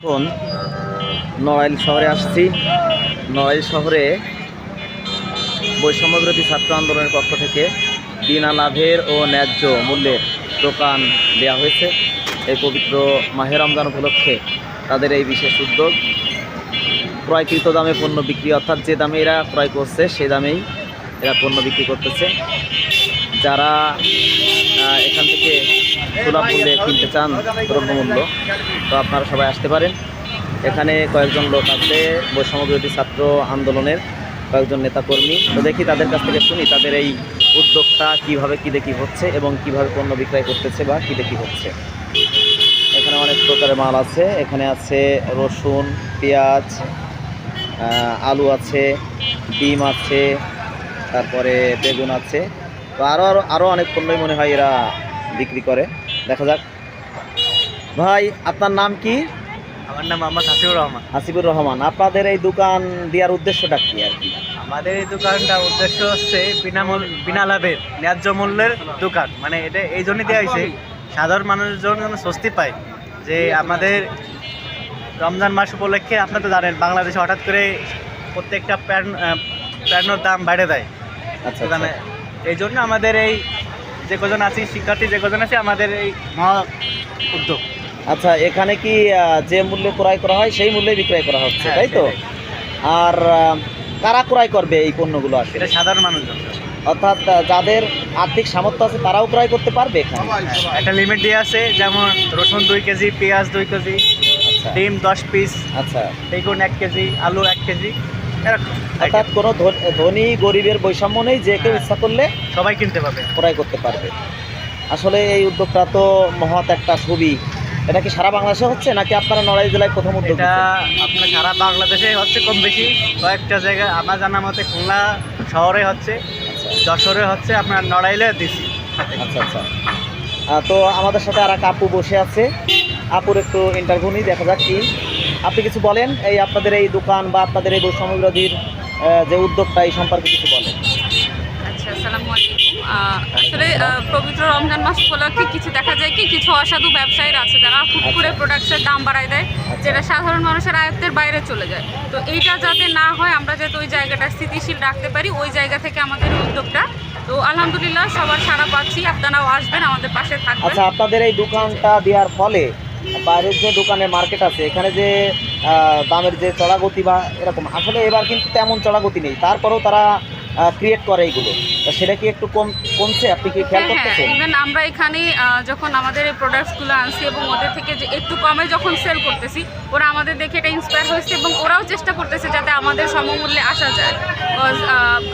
এখন নড়াইল শহরে আসছি। নড়াইল শহরে বৈষম্যবিরোধী ছাত্র আন্দোলনের পক্ষ থেকে বিনা লাভের ও ন্যায্য মূল্যের দোকান দেওয়া হয়েছে। এই পবিত্র মাহে রমজান উপলক্ষে তাদের এই বিশেষ উদ্যোগ। ক্রয়কৃত দামে পণ্য বিক্রি, অর্থাৎ যে দামে এরা ক্রয় করছে সেই দামেই এরা পণ্য বিক্রি করতেছে। যারা এখান থেকে সুলভ মূল্যে কিনতে চান দ্রব্যমূল্য, তো আপনারা সবাই আসতে পারেন। এখানে কয়েকজন লোক আছে বৈষম্যবিরোধী ছাত্র আন্দোলনের কয়েকজন নেতাকর্মী। তো দেখি তাদের কাছ থেকে শুনি, তাদের এই উদ্যোগটা কীভাবে কী দেখি হচ্ছে এবং কীভাবে পণ্য বিক্রয় করতেছে বা কী দেখি হচ্ছে। এখানে অনেক প্রকারের মাল আছে, এখানে আছে রসুন, পেঁয়াজ আলু আছে, ডিম আছে, তারপরে বেগুন আছে। তো আরও আরও আরও অনেক পণ্যই মনে হয় এরা বিক্রি করে। দেখা যাক। ভাই আপনার নাম কি? আমার নাম মোহাম্মদ হাসিবুর রহমান। হাসিবুর রহমান আপনাদের এই দোকান দেওয়ার উদ্দেশ্যটা কি আর কি? আমাদের এই দোকানটার উদ্দেশ্য হচ্ছে বিনা মূল বিনা লাভের ন্যায্য মূল্যের দোকান। মানে এটা এই জন্যই দেওয়া হয়েছে সাধারণ মানুষজন যেন স্বস্তি পায় যে আমাদের রমজান মাস উপলক্ষে আপনারা তো জানেন বাংলাদেশে হঠাৎ করে প্রত্যেকটা প্যান প্যান্টর দাম বেড়ে দেয়। আচ্ছা আচ্ছা। এই জন্য আমাদের এই যে কজন আছি শিক্ষার্থী যে কজন আছে আমাদের এই মহা উদ্যোগ। আচ্ছা এখানে কি যে মূল্যে ক্রয় করা হয় সেই মূল্যে বিক্রয় করা হচ্ছে হ্যাঁ, তাই তো? আর কারা ক্রয় করবে এই পণ্যগুলো আসলে? এটা সাধারণ মানুষজন। অর্থাৎ যাদের আর্থিক সামর্থ্য আছে তারাও ক্রয় করতে পারবে এখানে? একটা লিমিট দিয়ে আছে যেমন রসুন দুই কেজি পেঁয়াজ দুই কেজি আচ্ছা। ডিম দশ পিস আচ্ছা। বেগুন এক কেজি আলু এক কেজি। অর্থাৎ। কোনো ধনী গরিবের বৈষম্য নেই যে কেউ। ইচ্ছা করলে সবাই কিনতে পারবে। ক্রয় করতে পারবে। আসলে এই উদ্যোগটা তো মহৎ একটা ছবি। এটা কি সারা বাংলাদেশে হচ্ছে নাকি আপনারা নড়াই জেলায় প্রথম উদ্যোগ এটা আপনার সারা বাংলাদেশে হচ্ছে কম বেশি। কয়েকটা জায়গায় আমার জানা মতে খুলনা শহরে হচ্ছে যশোরে হচ্ছে আপনার নড়াইলে দিছি। আচ্ছা আচ্ছা। তো আমাদের সাথে আর এক আপু বসে আছে। আপুর একটু ইন্টারভিউ নিই দেখা যাক কি আপনি কিছু বলেন? এই আপনাদের এই দোকান বা আপনাদের এই বৈষম্য বিরোধীর যে উদ্যোগটা এই সম্পর্কে কিছু বলেন। আচ্ছা আসলে পবিত্র রমজান মাস উপলক্ষে কিছু দেখা যায় কি কিছু অসাধু ব্যবসায়ীরা আছে যারা করে আচ্ছা। প্রোডাক্টসের দাম বাড়ায় দেয় যেটা সাধারণ মানুষের আয়ত্তের বাইরে চলে যায়। তো এইটা যাতে না হয় আমরা যাতে ওই জায়গাটা স্থিতিশীল রাখতে পারি ওই জায়গা থেকে আমাদের উদ্যোগটা তো আলহামদুলিল্লাহ সবার সারা পাচ্ছি। আপনারাও আসবেন আমাদের পাশে থাকবেন। আচ্ছা আপনাদের এই দোকানটা দেওয়ার ফলে বাইরের যে দোকানে মার্কেট আছে, এখানে যে দামের যে চড়াগতি বা এরকম, আসলে এবার কিন্তু তেমন চড়াগতি নেই। তারপরেও তারা ক্রিয়েট করে এইগুলো। সেটা কি একটু কম কমছে? আপনি কি খেয়াল হ্যাঁ হ্যাঁ করতেছেন? ইভেন আমরা এখানে যখন আমাদের এই প্রোডাক্টসগুলো আনছি এবং ওদের থেকে যে একটু কমে যখন সেল করতেছি ওরা আমাদের দেখে এটা ইন্সপায়ার হয়েছে এবং ওরাও চেষ্টা করতেছে যাতে আমাদের সমমূল্যে আসা যায়।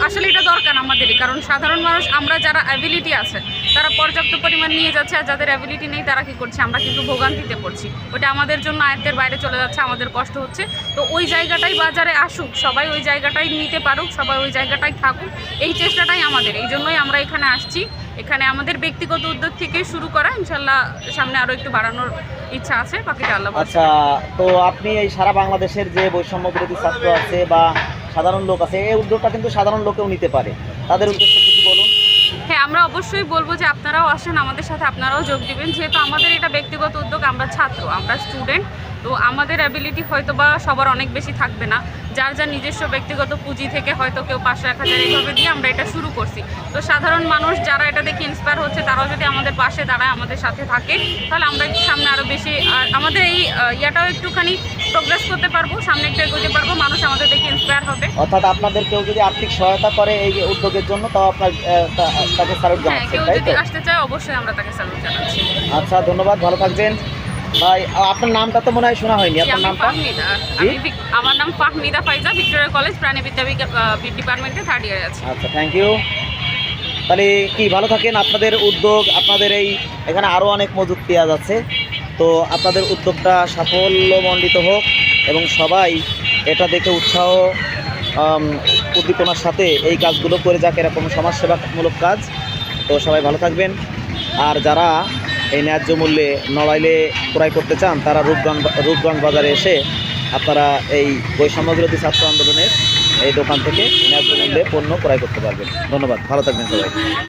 আসলে এটা দরকার আমাদেরই কারণ সাধারণ মানুষ আমরা যারা অ্যাবিলিটি আছে তারা পর্যাপ্ত পরিমাণ নিয়ে যাচ্ছে আর যাদের অ্যাবিলিটি নেই তারা কি করছে? আমরা কিন্তু ভোগান্তিতে পড়ছি। ওটা আমাদের জন্য আয়ত্তের বাইরে চলে যাচ্ছে আমাদের কষ্ট হচ্ছে। তো ওই জায়গাটাই বাজারে আসুক সবাই ওই জায়গাটাই নিতে পারুক সবাই ওই জায়গাটাই থাকুক এই চেষ্টাটাই আমাদের এই জন্যই আমরা এখানে আসছি। এখানে আমাদের ব্যক্তিগত উদ্যোগ থেকে শুরু করা। ইনশাল্লাহ সামনে আরও একটু বাড়ানোর ইচ্ছা আছে। বাকিটা আল্লাহ আচ্ছা তো আপনি এই সারা বাংলাদেশের যে বৈষম্য বিরোধী ছাত্র আছে বা সাধারণ লোক আছে এই উদ্যোগটা কিন্তু সাধারণ লোকেও নিতে পারে। তাদের উদ্দেশ্যে কিছু বলুন। হ্যাঁ আমরা অবশ্যই বলব যে আপনারাও আসেন আমাদের সাথে আপনারাও যোগ দিবেন। যেহেতু আমাদের এটা ব্যক্তিগত উদ্যোগ আমরা ছাত্র আমরা স্টুডেন্ট তো আমাদের অ্যাবিলিটি হয়তো বা সবার অনেক বেশি থাকবে না। যার যার নিজস্ব ব্যক্তিগত পুঁজি থেকে হয়তো কেউ পাঁচশো এক হাজার এইভাবে দিয়ে আমরা এটা শুরু করছি। তো সাধারণ মানুষ যারা এটা দেখে ইন্সপায়ার হচ্ছে তারাও যদি আমাদের পাশে দাঁড়ায় আমাদের সাথে থাকে তাহলে আমরা একটু সামনে আরও বেশি আর আমাদের এই ইয়াটাও একটুখানি প্রোগ্রেস করতে পারব সামনে একটু এগোতে পারব মানুষ আমাদের দেখে ইন্সপায়ার হবে। অর্থাৎ আপনাদের কেউ যদি আর্থিক সহায়তা করে এই উদ্যোগের জন্য তাও আপনার তাকে স্যালুট হ্যাঁ জানাচ্ছেন কেউ যদি আসতে চায় অবশ্যই আমরা তাকে স্যালুট জানাচ্ছি। আচ্ছা ধন্যবাদ ভালো থাকবেন। ভাই আপনার নামটা তো মনে হয় শোনা হয়নি আপনার নাম ফাহমিদা। আমি আমার নাম ফাহমিদা ফাইজা ভিক্টোরিয়া কলেজ প্রাণীবিদ্যা ডিপার্টমেন্টে থার্ড ইয়ারে আছি। আচ্ছা থ্যাংক ইউ তাহলে কি ভালো থাকেন? আপনাদের উদ্যোগ আপনাদের এই এখানে আরও অনেক মজুদ পেঁয়াজ আছে। তো আপনাদের উদ্যোগটা সাফল্যমণ্ডিত হোক এবং সবাই এটা দেখে উৎসাহ উদ্দীপনার সাথে এই কাজগুলো করে যাক এরকম সমাজসেবামূলক কাজ। তো সবাই ভালো থাকবেন। আর যারা এই ন্যায্য মূল্যে নড়াইলে ক্রয় করতে চান, তারা রূপগঞ্জ রূপগঞ্জ বাজারে এসে আপনারা এই বৈষম্য বিরোধী ছাত্র আন্দোলনের এই দোকান থেকে ন্যায্য মূল্যে পণ্য ক্রয় করতে পারবেন। ধন্যবাদ, ভালো থাকবেন সবাই।